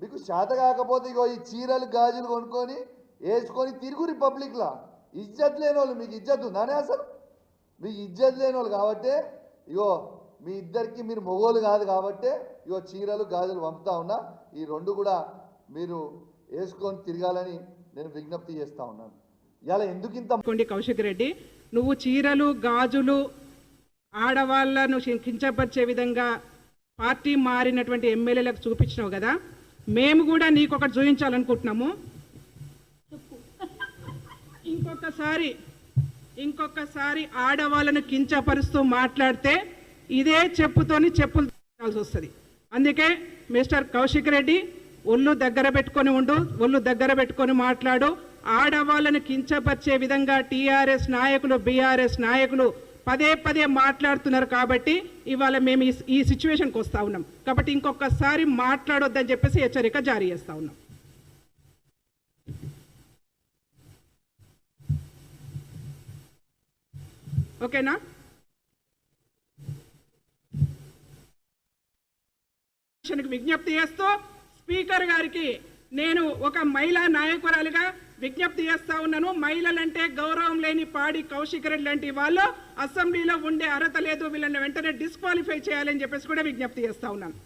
మీకు శాత కాకపోతే ఇగో ఈ చీరలు గాజులు కొనుక్కొని వేసుకొని తిరుగు రిపబ్లిక్లో. ఇజ్జత్ లేని వాళ్ళు మీకు ఇజ్జత్ ఉందానే అసలు? మీకు ఇజ్జత్ లేని వాళ్ళు కాబట్టే ఇగో మీ ఇద్దరికి మీరు మొగోలు కాదు కాబట్టే ఇగో చీరలు గాజులు పంపుతా ఉన్నా. ఈ రెండు కూడా మీరు వేసుకొని తిరగాలని నేను విజ్ఞప్తి చేస్తా ఉన్నాను. ఇలా ఎందుకు ఇంత కౌశిక్ రెడ్డి నువ్వు చీరలు గాజులు ఆడవాళ్ళను కించపరిచే విధంగా పార్టీ మారినటువంటి ఎమ్మెల్యేలకు చూపించినావు కదా? మేము కూడా నీకు ఒకటి చూపించాలనుకుంటున్నాము ఇంకొకసారి ఇంకొకసారి ఆడవాళ్ళను కించపరుస్తూ మాట్లాడితే ఇదే చెప్పుతోని చెప్పులు తీయాల్సి వస్తుంది. అందుకే మిస్టర్ కౌశిక్ రెడ్డి ఒళ్ళు దగ్గర పెట్టుకొని ఉండు ఒళ్ళు దగ్గర పెట్టుకొని మాట్లాడు. ఆడవాళ్ళను కించపరిచే విధంగా టీఆర్ఎస్ నాయకులు బీఆర్ఎస్ నాయకులు పదే పదే మాట్లాడుతున్నారు కాబట్టి ఇవాళ మేము ఈ ఈ సిచ్యువేషన్కి వస్తూ ఉన్నాం. కాబట్టి ఇంకొకసారి మాట్లాడొద్దని చెప్పేసి హెచ్చరిక జారీ చేస్తా ఉన్నాం. ఓకేనా? విజ్ఞప్తి చేస్తూ స్పీకర్ గారికి నేను ఒక మహిళా నాయకురాలుగా విజ్ఞప్తి చేస్తా ఉన్నాను మహిళలంటే గౌరవం లేని పాడి కౌశిక్ రెడ్డి లాంటి వాళ్ళు అసెంబ్లీలో ఉండే అర్హత లేదు వీళ్ళని వెంటనే డిస్క్వాలిఫై చేయాలని చెప్పేసి కూడా విజ్ఞప్తి చేస్తా ఉన్నాను.